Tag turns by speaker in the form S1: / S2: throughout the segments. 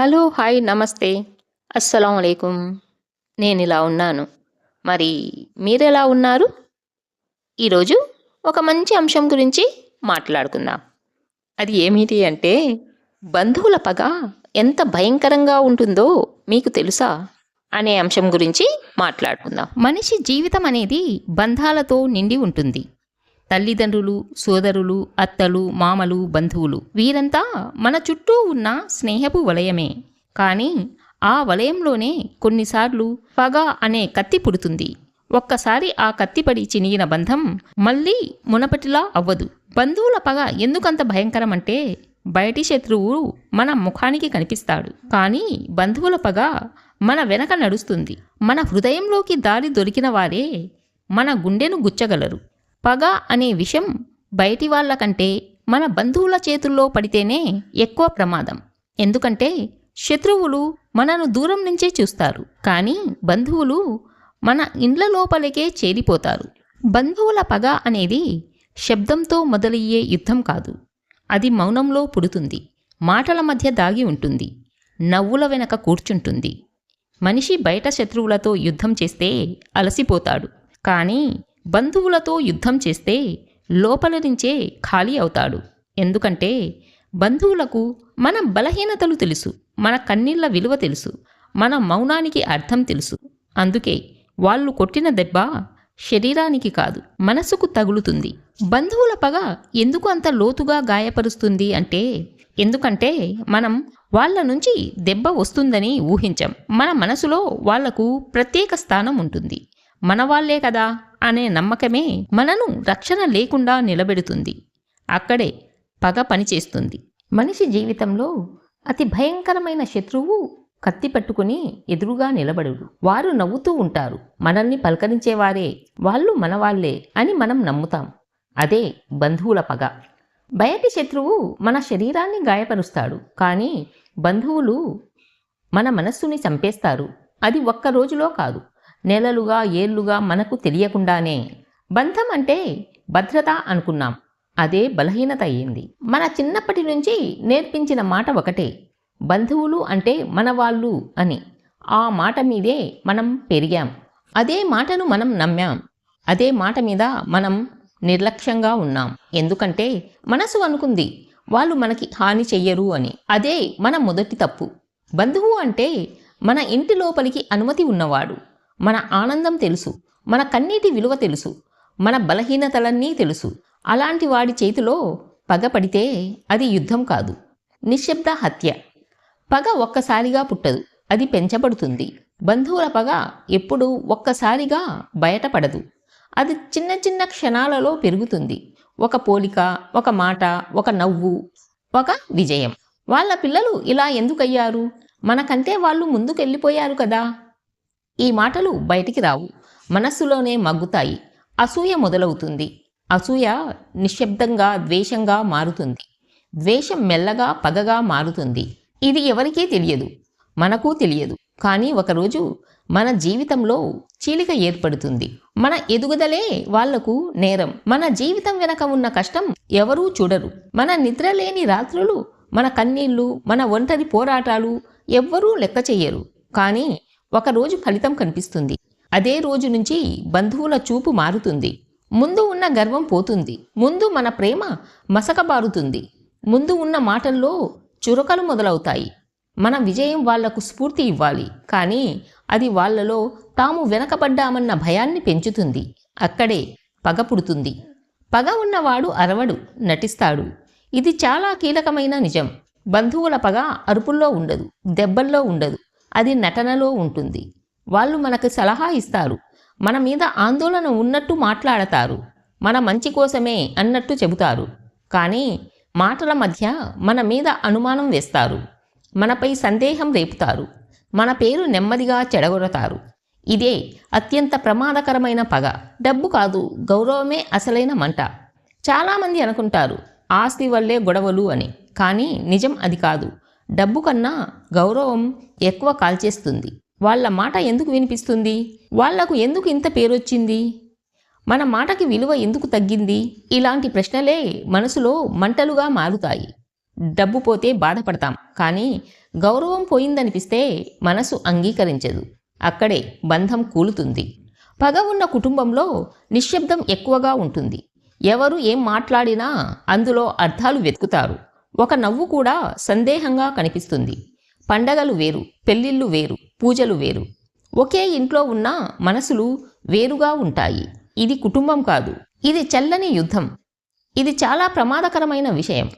S1: Hello hi నమస్తే. అస్సలం నేను ఇలా ఉన్నాను. మరి మీరెలా ఉన్నారు? ఈరోజు ఒక మంచి అంశం గురించి మాట్లాడుకుందాం. అది ఏమిటి అంటే బంధువుల పగ ఎంత భయంకరంగా ఉంటుందో మీకు తెలుసా? అనే అంశం గురించి మాట్లాడుకుందాం. మనిషి జీవితం అనేది బంధాలతో నిండి ఉంటుంది. తల్లిదండ్రులు సోదరులు అత్తలు మామలు బంధువులు. వీరంతా మన చుట్టూ ఉన్న స్నేహపు వలయమే. కానీ ఆ వలయంలోనే కొన్నిసార్లు పగ అనే కత్తి పుడుతుంది. ఒక్కసారి ఆ కత్తిపడి చినిగిన బంధం మళ్ళీ మునపటిలా అవ్వదు. బంధువుల పగ ఎందుకంత భయంకరమంటే బయటి శత్రువు మన ముఖానికి కనిపిస్తాడు. కానీ బంధువుల పగ మన వెనక నడుస్తుంది. మన హృదయంలోకి దారి దొరికిన వారే మన గుండెను గుచ్చగలరు. పగ అనే విషయం బయటి వాళ్ళ కంటే మన బంధువుల చేతుల్లో పడితేనే ఎక్కువ ప్రమాదం. ఎందుకంటే శత్రువులు మనను దూరం నుంచే చూస్తారు. కానీ బంధువులు మన ఇండ్ల లోపలికే చేరిపోతారు. బంధువుల పగ అనేది శబ్దంతో మొదలయ్యే యుద్ధం కాదు. అది మౌనంలో పుడుతుంది. మాటల మధ్య దాగి ఉంటుంది. నవ్వుల వెనక కూర్చుంటుంది. మనిషి బయట శత్రువులతో యుద్ధం చేస్తే అలసిపోతాడు. కానీ బంధువులతో యుద్ధం చేస్తే లోపల నుంచే ఖాళీ అవుతాడు. ఎందుకంటే బంధువులకు మన బలహీనతలు తెలుసు మన కన్నీళ్ళ విలువ తెలుసు మన మౌనానికి అర్థం తెలుసు. అందుకే వాళ్ళు కొట్టిన దెబ్బ శరీరానికి కాదు మనసుకు తగులుతుంది. బంధువుల పగ ఎందుకు అంత లోతుగా గాయపరుస్తుంది అంటే ఎందుకంటే మనం వాళ్ళ నుంచి దెబ్బ వస్తుందని ఊహించం. మన మనసులో వాళ్ళకు ప్రత్యేక స్థానం ఉంటుంది. మన వాళ్ళే కదా అనే నమ్మకమే మనను రక్షణ లేకుండా నిలబెడుతుంది. అక్కడే పగ పనిచేస్తుంది మనిషి జీవితంలో అతి భయంకరమైన శత్రువు కత్తి పట్టుకుని ఎదురుగా నిలబడుడు. వారు నవ్వుతూ ఉంటారు. మనల్ని పలకరించేవారే. వాళ్ళు మనవాళ్ళే అని మనం నమ్ముతాం. అదే బంధువుల పగ. బయటి శత్రువు మన శరీరాన్ని గాయపరుస్తాడు. కానీ బంధువులు మన మనస్సుని చంపేస్తారు. అది ఒక్క రోజులో కాదు. నెలలుగా ఏళ్ళుగా మనకు తెలియకుండానే బంధం అంటే భద్రత అనుకున్నాం. అదే బలహీనత అయ్యింది. మన చిన్నప్పటి నుంచి నేర్పించిన మాట ఒకటే బంధువులు అంటే మన వాళ్ళు అని. ఆ మాట మీదే మనం పెరిగాం. అదే మాటను మనం నమ్మాం. అదే మాట మీద మనం నిర్లక్ష్యంగా ఉన్నాం. ఎందుకంటే మనసు అనుకుంది వాళ్ళు మనకి హాని చెయ్యరు అని. అదే మన మొదటి తప్పు. బంధువు అంటే మన ఇంటి లోపలికి అనుమతి ఉన్నవాడు. మన ఆనందం తెలుసు మన కన్నీటి విలువ తెలుసు మన బలహీనతలన్నీ తెలుసు. అలాంటి వాడి చేతిలో పగ పడితే అది యుద్ధం కాదు. నిశ్శబ్ద హత్య. పగ ఒక్కసారిగా పుట్టదు అది పెంచబడుతుంది. బంధువుల పగ ఎప్పుడూ ఒక్కసారిగా బయటపడదు. అది చిన్న చిన్న క్షణాలలో పెరుగుతుంది. ఒక పోలిక ఒక మాట ఒక నవ్వు ఒక విజయం. వాళ్ళ పిల్లలు ఇలా ఎందుకయ్యారు? మనకంటే వాళ్ళు ముందుకెళ్ళిపోయారు కదా. ఈ మాటలు బయటికి రావు మనస్సులోనే మగ్గుతాయి. అసూయ మొదలవుతుంది. అసూయ నిశ్శబ్దంగా ద్వేషంగా మారుతుంది. ద్వేషం మెల్లగా పగగా మారుతుంది. ఇది ఎవరికీ తెలియదు మనకు తెలియదు. కానీ ఒకరోజు మన జీవితంలో చీలిక ఏర్పడుతుంది. మన ఎదుగుదలే వాళ్ళకు నేరం. మన జీవితం వెనక ఉన్న కష్టం ఎవరూ చూడరు. మన నిద్రలేని రాత్రులు మన కన్నీళ్ళు మన ఒంటరి పోరాటాలు ఎవ్వరూ లెక్క చెయ్యరు కానీ ఒకరోజు ఫలితం కనిపిస్తుంది. అదే రోజు నుంచి బంధువుల చూపు మారుతుంది. ముందు ఉన్న గర్వం పోతుంది. ముందు మన ప్రేమ మసకబారుతుంది. ముందు ఉన్న మాటల్లో చురకలు మొదలవుతాయి. మన విజయం వాళ్ళకు స్ఫూర్తి ఇవ్వాలి. కానీ అది వాళ్ళలో తాము వెనకబడ్డామన్న భయాన్ని పెంచుతుంది. అక్కడే పగ పుడుతుంది. పగ ఉన్నవాడు అరవడు నటిస్తాడు. ఇది చాలా కీలకమైన నిజం. బంధువుల పగ అరుపుల్లో ఉండదు దెబ్బల్లో ఉండదు. అది నటనలో ఉంటుంది. వాళ్ళు మనకు సలహా ఇస్తారు. మన మీద ఆందోళన ఉన్నట్టు మాట్లాడతారు. మన మంచి కోసమే అన్నట్టు చెబుతారు. కానీ మాటల మధ్య మన మీద అనుమానం వేస్తారు. మనపై సందేహం రేపుతారు. మన పేరు నెమ్మదిగా చెడగొడతారు. ఇదే అత్యంత ప్రమాదకరమైన పగ. డబ్బు కాదు గౌరవమే అసలైన మంట. చాలామంది అనుకుంటారు ఆస్తి వల్లే గొడవలు అని. కానీ నిజం అది కాదు. డబ్బు కన్నా గౌరవం ఎక్కువ కాల్చేస్తుంది. వాళ్ళ మాట ఎందుకు వినిపిస్తుంది? వాళ్ళకు ఎందుకు ఇంత పేరొచ్చింది? మన మాటకి విలువ ఎందుకు తగ్గింది? ఇలాంటి ప్రశ్నలే మనసులో మంటలుగా మారుతాయి. డబ్బు పోతే బాధపడతాం కానీ గౌరవం పోయిందనిపిస్తే మనసు అంగీకరించదు. అక్కడే బంధం కూలుతుంది. పగ ఉన్న కుటుంబంలో నిశ్శబ్దం ఎక్కువగా ఉంటుంది. ఎవరు ఏం మాట్లాడినా అందులో అర్థాలు వెతుకుతారు. ఒక నవ్వు కూడా సందేహంగా కనిపిస్తుంది. పండగలు వేరు పెళ్ళిళ్ళు వేరు పూజలు వేరు. ఒకే ఇంట్లో ఉన్న మనసులు వేరుగా ఉంటాయి. ఇది కుటుంబం కాదు ఇది చల్లని యుద్ధం. ఇది చాలా ప్రమాదకరమైన విషయం.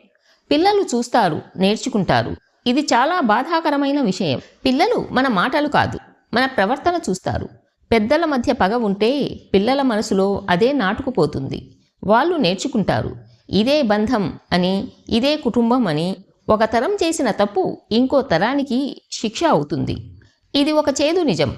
S1: పిల్లలు చూస్తారు నేర్చుకుంటారు. ఇది చాలా బాధాకరమైన విషయం. పిల్లలు మన మాటలు కాదు మన ప్రవర్తన చూస్తారు. పెద్దల మధ్య పగ ఉంటే పిల్లల మనసులో అదే నాటుకుపోతుంది. వాళ్ళు నేర్చుకుంటారు. ఇదే బంధం అని ఇదే కుటుంబం అని ఒక తరం చేసిన తప్పు ఇంకో తరానికి శిక్ష అవుతుంది. ఇది ఒక చేదు నిజం.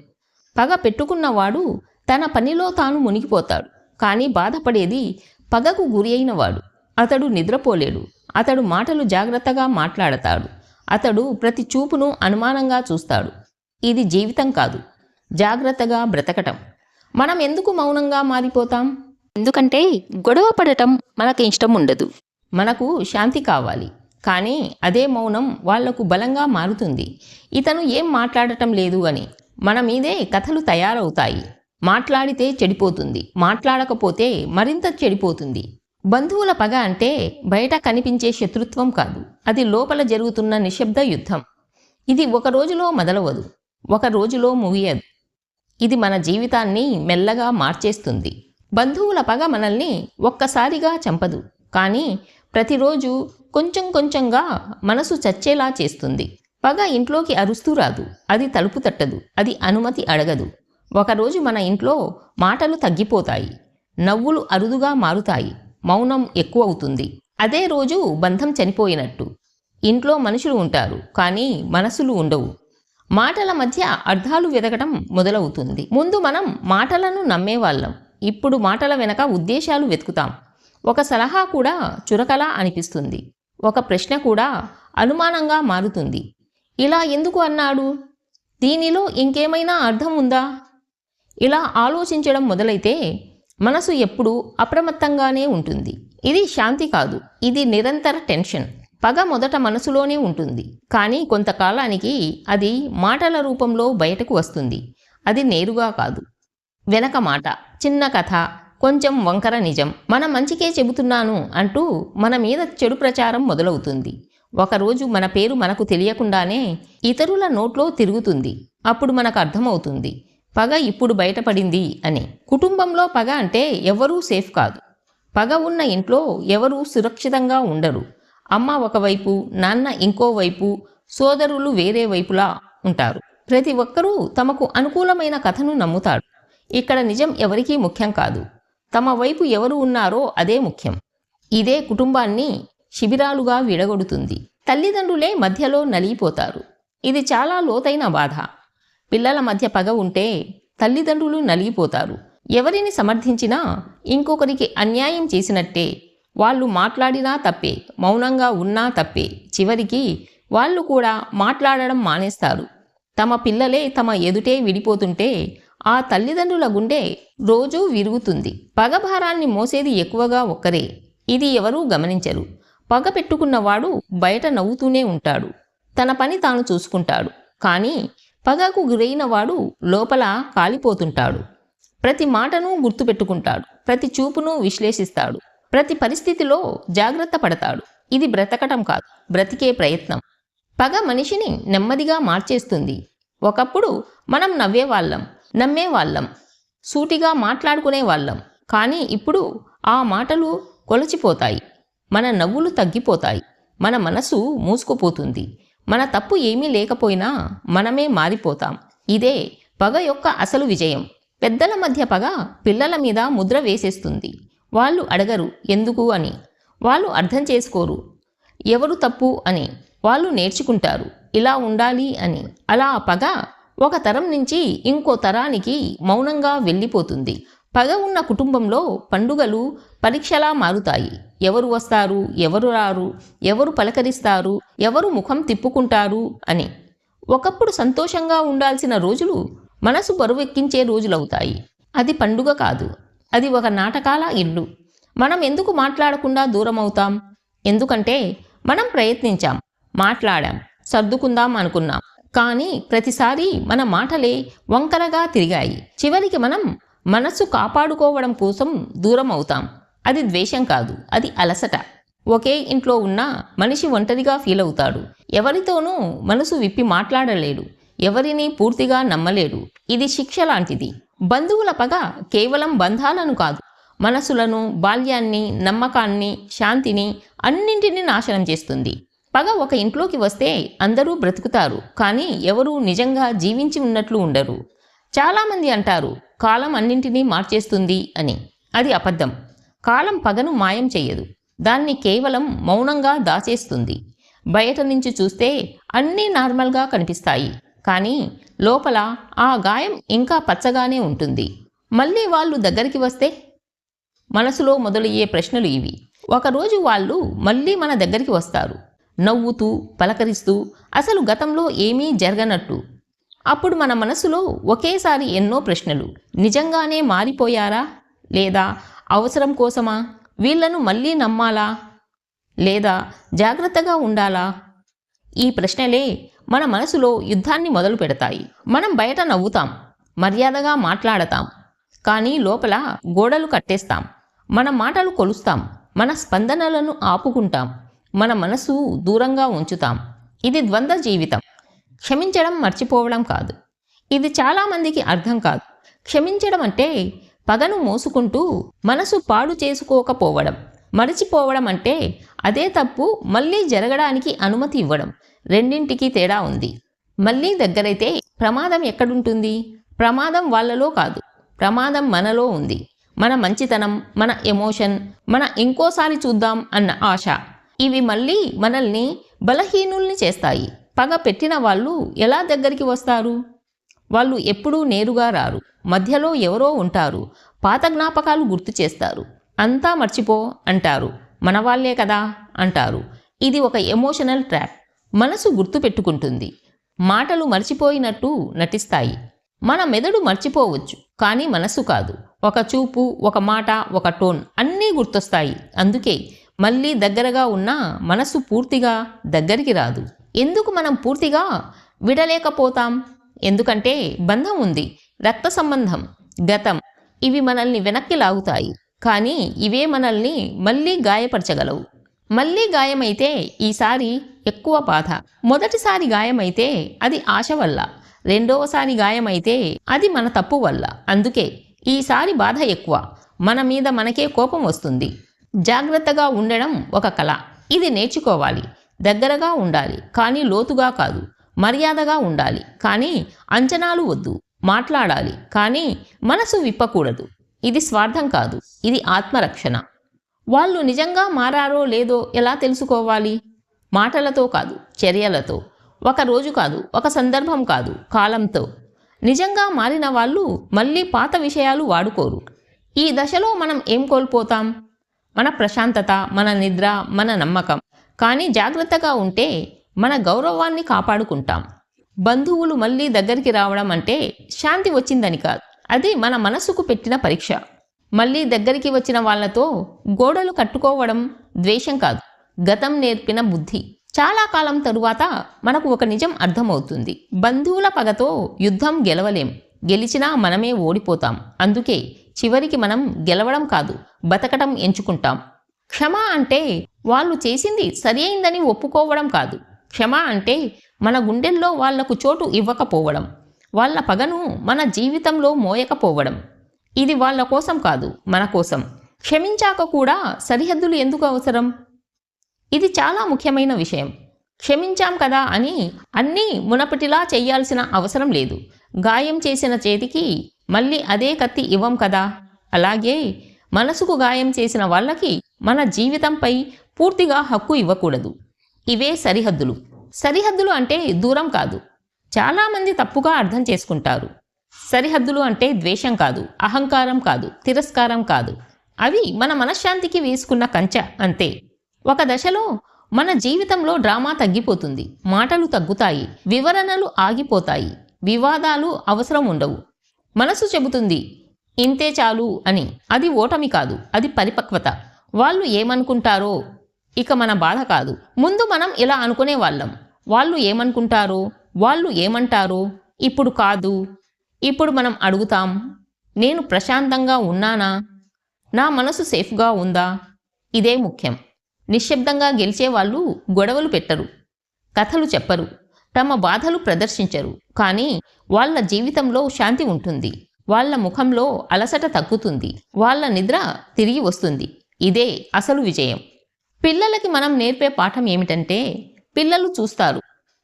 S1: పగ పెట్టుకున్నవాడు తన పనిలో తాను మునిగిపోతాడు. కానీ బాధపడేది పగకు గురి అయినవాడు. అతడు నిద్రపోలేడు. అతడు మాటలు జాగ్రత్తగా మాట్లాడతాడు. అతడు ప్రతి చూపును అనుమానంగా చూస్తాడు. ఇది జీవితం కాదు. జాగ్రత్తగా బ్రతకటం. మనం ఎందుకు మౌనంగా మారిపోతాం?
S2: ఎందుకంటే గొడవ పడటం మనకు ఇష్టం ఉండదు.
S1: మనకు శాంతి కావాలి. కానీ అదే మౌనం వాళ్ళకు బలంగా మారుతుంది. ఇతను ఏం మాట్లాడటం లేదు అని మన మీదే కథలు తయారవుతాయి. మాట్లాడితే చెడిపోతుంది. మాట్లాడకపోతే మరింత చెడిపోతుంది. బంధువుల పగ అంటే బయట కనిపించే శత్రుత్వం కాదు. అది లోపల జరుగుతున్న నిశ్శబ్ద యుద్ధం. ఇది ఒక రోజులో మొదలవదు. ఒక రోజులో ముగియదు. ఇది మన జీవితాన్ని మెల్లగా మార్చేస్తుంది. బంధువుల పగ మనల్ని ఒక్కసారిగా చంపదు. కానీ ప్రతిరోజు కొంచెం కొంచెంగా మనసు చచ్చేలా చేస్తుంది. పగ ఇంట్లోకి అరుస్తూ రాదు. అది తలుపు తట్టదు. అది అనుమతి అడగదు. ఒకరోజు మన ఇంట్లో మాటలు తగ్గిపోతాయి. నవ్వులు అరుదుగా మారుతాయి. మౌనం ఎక్కువ అవుతుంది. అదే రోజు బంధం చనిపోయినట్టు. ఇంట్లో మనుషులు ఉంటారు. కానీ మనసులు ఉండవు. మాటల మధ్య అర్థాలు వెదకటం మొదలవుతుంది. ముందు మనం మాటలను నమ్మేవాళ్ళం. ఇప్పుడు మాటల వెనక ఉద్దేశాలు వెతుకుతాం. ఒక సలహా కూడా చురకలా అనిపిస్తుంది. ఒక ప్రశ్న కూడా అనుమానంగా మారుతుంది. ఇలా ఎందుకు అన్నాడు? దీనిలో ఇంకేమైనా అర్థం ఉందా? ఇలా ఆలోచించడం మొదలైతే మనసు ఎప్పుడూ అప్రమత్తంగానే ఉంటుంది. ఇది శాంతి కాదు. ఇది నిరంతర టెన్షన్. పగ మొదట మనసులోనే ఉంటుంది. కానీ కొంతకాలానికి అది మాటల రూపంలో బయటకు వస్తుంది. అది నేరుగా కాదు. వెనక మాట చిన్న కథ కొంచెం వంకర నిజం. మన మంచికే చెబుతున్నాను అంటూ మన మీద చెడు ప్రచారం మొదలవుతుంది. ఒకరోజు మన పేరు మనకు తెలియకుండానే ఇతరుల నోట్లో తిరుగుతుంది. అప్పుడు మనకు అర్థమవుతుంది. పగ ఇప్పుడు బయటపడింది అని. కుటుంబంలో పగ అంటే ఎవరూ సేఫ్ కాదు. పగ ఉన్న ఇంట్లో ఎవరూ సురక్షితంగా ఉండరు. అమ్మ ఒకవైపు నాన్న ఇంకోవైపు సోదరులు వేరే వైపులా ఉంటారు. ప్రతి ఒక్కరూ తమకు అనుకూలమైన కథను నమ్ముతాడు ఇక్కడ నిజం ఎవరికీ ముఖ్యం కాదు. తమ వైపు ఎవరు ఉన్నారో అదే ముఖ్యం. ఇదే కుటుంబాన్ని శిబిరాలుగా విడగొడుతుంది. తల్లిదండ్రులే మధ్యలో నలిగిపోతారు. ఇది చాలా లోతైన బాధ. పిల్లల మధ్య పగ ఉంటే తల్లిదండ్రులు నలిగిపోతారు. ఎవరిని సమర్థించినా ఇంకొకరికి అన్యాయం చేసినట్టే. వాళ్ళు మాట్లాడినా తప్పే మౌనంగా ఉన్నా తప్పే. చివరికి వాళ్ళు కూడా మాట్లాడడం మానేస్తారు. తమ పిల్లలే తమ ఎదుటే విడిపోతుంటే ఆ తల్లిదండ్రుల గుండె రోజూ విరుగుతుంది. పగభారాన్ని మోసేది ఎక్కువగా ఒక్కరే. ఇది ఎవరూ గమనించరు. పగ పెట్టుకున్నవాడు బయట నవ్వుతూనే ఉంటాడు. తన పని తాను చూసుకుంటాడు. కానీ పగకు గురైన వాడు లోపల కాలిపోతుంటాడు. ప్రతి మాటను గుర్తుపెట్టుకుంటాడు. ప్రతి చూపును విశ్లేషిస్తాడు. ప్రతి పరిస్థితిలో జాగ్రత్త పడతాడు. ఇది బ్రతకటం కాదు. బ్రతికే ప్రయత్నం. పగ మనిషిని నెమ్మదిగా మార్చేస్తుంది. ఒకప్పుడు మనం నవ్వేవాళ్ళం. నమ్మేవాళ్ళం సూటిగా మాట్లాడుకునే వాళ్ళం. కానీ ఇప్పుడు ఆ మాటలు కొలచిపోతాయి. మన నవ్వులు తగ్గిపోతాయి. మన మనసు మూసుకుపోతుంది. మన తప్పు ఏమీ లేకపోయినా మనమే మారిపోతాం. ఇదే పగ యొక్క అసలు విజయం. పెద్దల మధ్య పగ పిల్లల మీద ముద్ర వేసేస్తుంది. వాళ్ళు అడగరు ఎందుకు అని. వాళ్ళు అర్థం చేసుకోరు. ఎవరు తప్పు అని. వాళ్ళు నేర్చుకుంటారు. ఇలా ఉండాలి అని. అలా ఆ పగ ఒక తరం నుంచి ఇంకో తరానికి మౌనంగా వెళ్ళిపోతుంది. పగ ఉన్న కుటుంబంలో పండుగలు పరీక్షలా మారుతాయి. ఎవరు వస్తారు ఎవరు రారు ఎవరు పలకరిస్తారు ఎవరు ముఖం తిప్పుకుంటారు అని. ఒకప్పుడు సంతోషంగా ఉండాల్సిన రోజులు మనసు బరువెక్కించే రోజులవుతాయి. అది పండుగ కాదు. అది ఒక నాటకాల ఇల్లు. మనం ఎందుకు మాట్లాడకుండా దూరం అవుతాం ఎందుకంటే మనం ప్రయత్నించాం. మాట్లాడాం. సర్దుకుందాం అనుకున్నాం. కానీ ప్రతిసారి మన మాటలే వంకరగా తిరిగాయి. చివరికి మనం మనస్సు కాపాడుకోవడం కోసం దూరం అవుతాం. అది ద్వేషం కాదు అది అలసట. ఒకే ఇంట్లో ఉన్న మనిషి ఒంటరిగా ఫీల్ అవుతాడు. ఎవరితోనూ మనసు విప్పి మాట్లాడలేడు. ఎవరిని పూర్తిగా నమ్మలేడు. ఇది శిక్ష లాంటిది. బంధువుల పగ కేవలం బంధాలను కాదు. మనసులను బాల్యాన్ని నమ్మకాన్ని శాంతిని అన్నింటినీ నాశనం చేస్తుంది. పగ ఒక ఇంట్లోకి వస్తే అందరూ బ్రతుకుతారు కానీ ఎవరూ నిజంగా జీవించి ఉన్నట్లు ఉండరు. చాలామంది అంటారు కాలం అన్నింటినీ మార్చేస్తుంది అని. అది అబద్ధం. కాలం పగను మాయం చెయ్యదు దాన్ని కేవలం మౌనంగా దాచేస్తుంది. బయట నుంచి చూస్తే అన్నీ నార్మల్గా కనిపిస్తాయి కానీ లోపల ఆ గాయం ఇంకా పచ్చగానే ఉంటుంది. మళ్ళీ వాళ్ళు దగ్గరికి వస్తే మనసులో మొదలయ్యే ప్రశ్నలు ఇవి. ఒకరోజు వాళ్ళు మళ్ళీ మన దగ్గరికి వస్తారు. నవ్వుతూ పలకరిస్తూ అసలు గతంలో ఏమీ జరగనట్టు. అప్పుడు మన మనసులో ఒకేసారి ఎన్నో ప్రశ్నలు. నిజంగానే మారిపోయారా? లేదా అవసరం కోసమా? వీళ్ళను మళ్ళీ నమ్మాలా? లేదా జాగ్రత్తగా ఉండాలా? ఈ ప్రశ్నలే మన మనసులో యుద్ధాన్ని మొదలు పెడతాయి. మనం బయట నవ్వుతాం మర్యాదగా మాట్లాడతాం కానీ లోపల గోడలు కట్టేస్తాం. మన మాటలు కొలుస్తాం మన స్పందనలను ఆపుకుంటాం. మన మనసు దూరంగా ఉంచుతాం. ఇది ద్వంద్వ జీవితం. క్షమించడం మర్చిపోవడం కాదు. ఇది చాలామందికి అర్థం కాదు. క్షమించడం అంటే పగను మోసుకుంటూ మనసు పాడు చేసుకోకపోవడం. మరచిపోవడం అంటే అదే తప్పు మళ్ళీ జరగడానికి అనుమతి ఇవ్వడం. రెండింటికి తేడా ఉంది. మళ్ళీ దగ్గరైతే ప్రమాదం ఎక్కడుంటుంది? ప్రమాదం వాళ్ళలో కాదు. ప్రమాదం మనలో ఉంది. మన మంచితనం మన ఎమోషన్ మన ఇంకోసారి చూద్దాం అన్న ఆశ. ఇవి మళ్ళీ మనల్ని బలహీనుల్ని చేస్తాయి. పగ పెట్టిన వాళ్ళు ఎలా దగ్గరికి వస్తారు? వాళ్ళు ఎప్పుడూ నేరుగా రారు. మధ్యలో ఎవరో ఉంటారు. పాత జ్ఞాపకాలు గుర్తు చేస్తారు. అంతా మర్చిపో అంటారు. మన వాళ్ళే కదా అంటారు. ఇది ఒక ఎమోషనల్ ట్రాప్. మనసు గుర్తు పెట్టుకుంటుంది. మాటలు మర్చిపోయినట్టు నటిస్తాయి. మన మెదడు మర్చిపోవచ్చు కానీ మనసు కాదు. ఒక చూపు ఒక మాట ఒక టోన్ అన్నీ గుర్తొస్తాయి. అందుకే మళ్ళీ దగ్గరగా ఉన్న మనసు పూర్తిగా దగ్గరికి రాదు. ఎందుకు మనం పూర్తిగా విడలేకపోతాం? ఎందుకంటే బంధం ఉంది రక్త సంబంధం గతం ఇవి మనల్ని వెనక్కి లాగుతాయి. కానీ ఇవే మనల్ని మళ్ళీ గాయపరచగలవు. మళ్ళీ గాయమైతే ఈసారి ఎక్కువ బాధ. మొదటిసారి గాయమైతే అది ఆశ వల్ల. రెండవసారి గాయమైతే అది మన తప్పు వల్ల. అందుకే ఈసారి బాధ ఎక్కువ. మన మీద మనకే కోపం వస్తుంది. జాగ్రత్తగా ఉండడం ఒక కళ. ఇది నేర్చుకోవాలి. దగ్గరగా ఉండాలి. కానీ లోతుగా కాదు. మర్యాదగా ఉండాలి. కానీ అంచనాలు వద్దు. మాట్లాడాలి. కానీ మనసు విప్పకూడదు. ఇది స్వార్థం కాదు. ఇది ఆత్మరక్షణ. వాళ్ళు నిజంగా మారారో లేదో ఎలా తెలుసుకోవాలి? మాటలతో కాదు. చర్యలతో. ఒక రోజు కాదు. ఒక సందర్భం కాదు. కాలంతో. నిజంగా మారిన వాళ్ళు మళ్ళీ పాత విషయాలు వాడుకోరు. ఈ దశలో మనం ఏం కోల్పోతాం? మన ప్రశాంతత మన నిద్ర మన నమ్మకం. కానీ జాగ్రత్తగా ఉంటే మన గౌరవాన్ని కాపాడుకుంటాం. బంధువులు మళ్ళీ దగ్గరికి రావడం అంటే శాంతి వచ్చిందని కాదు. అది మన మనసుకు పెట్టిన పరీక్ష. మళ్ళీ దగ్గరికి వచ్చిన వాళ్ళతో గోడలు కట్టుకోవడం ద్వేషం కాదు. గతం నేర్పిన బుద్ధి. చాలా కాలం తరువాత మనకు ఒక నిజం అర్థమవుతుంది. బంధువుల పగతో యుద్ధం గెలవలేం. గెలిచినా మనమే ఓడిపోతాం. అందుకే చివరికి మనం గెలవడం కాదు బతకటం ఎంచుకుంటాం. క్షమ అంటే వాళ్ళు చేసింది సరి అయిందని ఒప్పుకోవడం కాదు. క్షమ అంటే మన గుండెల్లో వాళ్ళకు చోటు ఇవ్వకపోవడం వాళ్ళ పగను మన జీవితంలో మోయకపోవడం. ఇది వాళ్ళ కోసం కాదు మన కోసం. క్షమించాక కూడా సరిహద్దులు ఎందుకు అవసరం? ఇది చాలా ముఖ్యమైన విషయం. క్షమించాం కదా అని అన్నీ మునపటిలా చేయాల్సిన అవసరం లేదు. గాయం చేసిన చేతికి మళ్ళీ అదే కత్తి ఇవ్వం కదా? అలాగే మనసుకు గాయం చేసిన వాళ్ళకి మన జీవితంపై పూర్తిగా హక్కు ఇవ్వకూడదు. ఇవే సరిహద్దులు. సరిహద్దులు అంటే దూరం కాదు. చాలామంది తప్పుగా అర్థం చేసుకుంటారు. సరిహద్దులు అంటే ద్వేషం కాదు అహంకారం కాదు తిరస్కారం కాదు. అవి మన మనశ్శాంతికి వేసుకున్న కంచె అంతే. ఒక దశలో మన జీవితంలో డ్రామా తగ్గిపోతుంది. మాటలు తగ్గుతాయి వివరణలు ఆగిపోతాయి వివాదాలు అవసరం ఉండవు. మనసు చెబుతుంది ఇంతే చాలు అని. అది ఓటమి కాదు అది పరిపక్వత. వాళ్ళు ఏమనుకుంటారో ఇక మన బాధ కాదు. ముందు మనం ఇలా అనుకునే వాళ్ళం. వాళ్ళు ఏమనుకుంటారో వాళ్ళు ఏమంటారో ఇప్పుడు కాదు ఇప్పుడు మనం అడుగుతాం నేను ప్రశాంతంగా ఉన్నానా నా మనసు సేఫ్గా ఉందా? ఇదే ముఖ్యం. నిశ్శబ్దంగా గెలిచే వాళ్ళు గొడవలు పెట్టరు కథలు చెప్పరు. తమ బాధలు ప్రదర్శించరు. కానీ వాళ్ళ జీవితంలో శాంతి ఉంటుంది. వాళ్ళ ముఖంలో అలసట తగ్గుతుంది. వాళ్ళ నిద్ర తిరిగి వస్తుంది. ఇదే అసలు విజయం. పిల్లలకి మనం నేర్పే పాఠం ఏమిటంటే పిల్లలు చూస్తారు.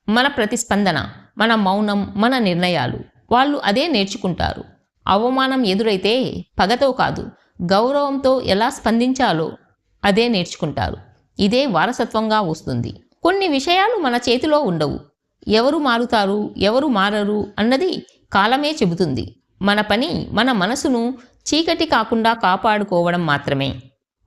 S1: మన ప్రతిస్పందన మన మౌనం మన నిర్ణయాలు. వాళ్ళు అదే నేర్చుకుంటారు. అవమానం ఎదురైతే పగతో కాదు గౌరవంతో ఎలా స్పందించాలో అదే నేర్చుకుంటారు. ఇదే వారసత్వంగా వస్తుంది. కొన్ని విషయాలు మన చేతిలో ఉండవు. ఎవరు మారుతారు ఎవరు మారరు అన్నది కాలమే చెబుతుంది. మన పని మన మనసును చీకటి కాకుండా కాపాడుకోవడం మాత్రమే.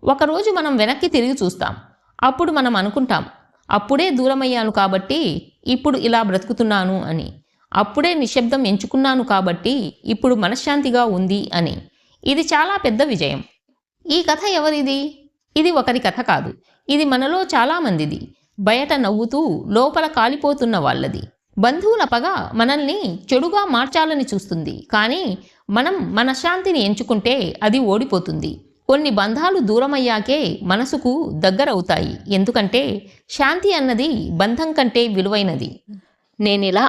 S1: ఒకరోజు మనం వెనక్కి తిరిగి చూస్తాం. అప్పుడు మనం అనుకుంటాం అప్పుడే దూరమయ్యాను కాబట్టి ఇప్పుడు ఇలా బ్రతుకుతున్నాను అని. అప్పుడే నిశ్శబ్దం ఎంచుకున్నాను కాబట్టి ఇప్పుడు మనశ్శాంతిగా ఉంది అని. ఇది చాలా పెద్ద విజయం. ఈ కథ ఎవరిది? ఇది ఒకరి కథ కాదు. ఇది మనలో చాలామందిది బయట నవ్వుతూ లోపల కాలిపోతున్న వాళ్ళది. బంధువుల పగ మనల్ని చెడుగా మార్చాలని చూస్తుంది. కానీ మనం మన శాంతిని ఎంచుకుంటే అది ఓడిపోతుంది. కొన్ని బంధాలు దూరమయ్యాకే మనసుకు దగ్గరవుతాయి. ఎందుకంటే శాంతి అన్నది బంధం కంటే విలువైనది.
S2: నేను ఇలా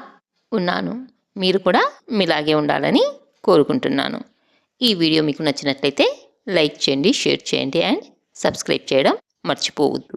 S2: ఉన్నాను. మీరు కూడా మీలాగే ఉండాలని కోరుకుంటున్నాను. ఈ వీడియో మీకు నచ్చినట్లయితే లైక్ చేయండి షేర్ చేయండి అండ్ సబ్స్క్రైబ్ చేయడం మర్చిపోవద్దు.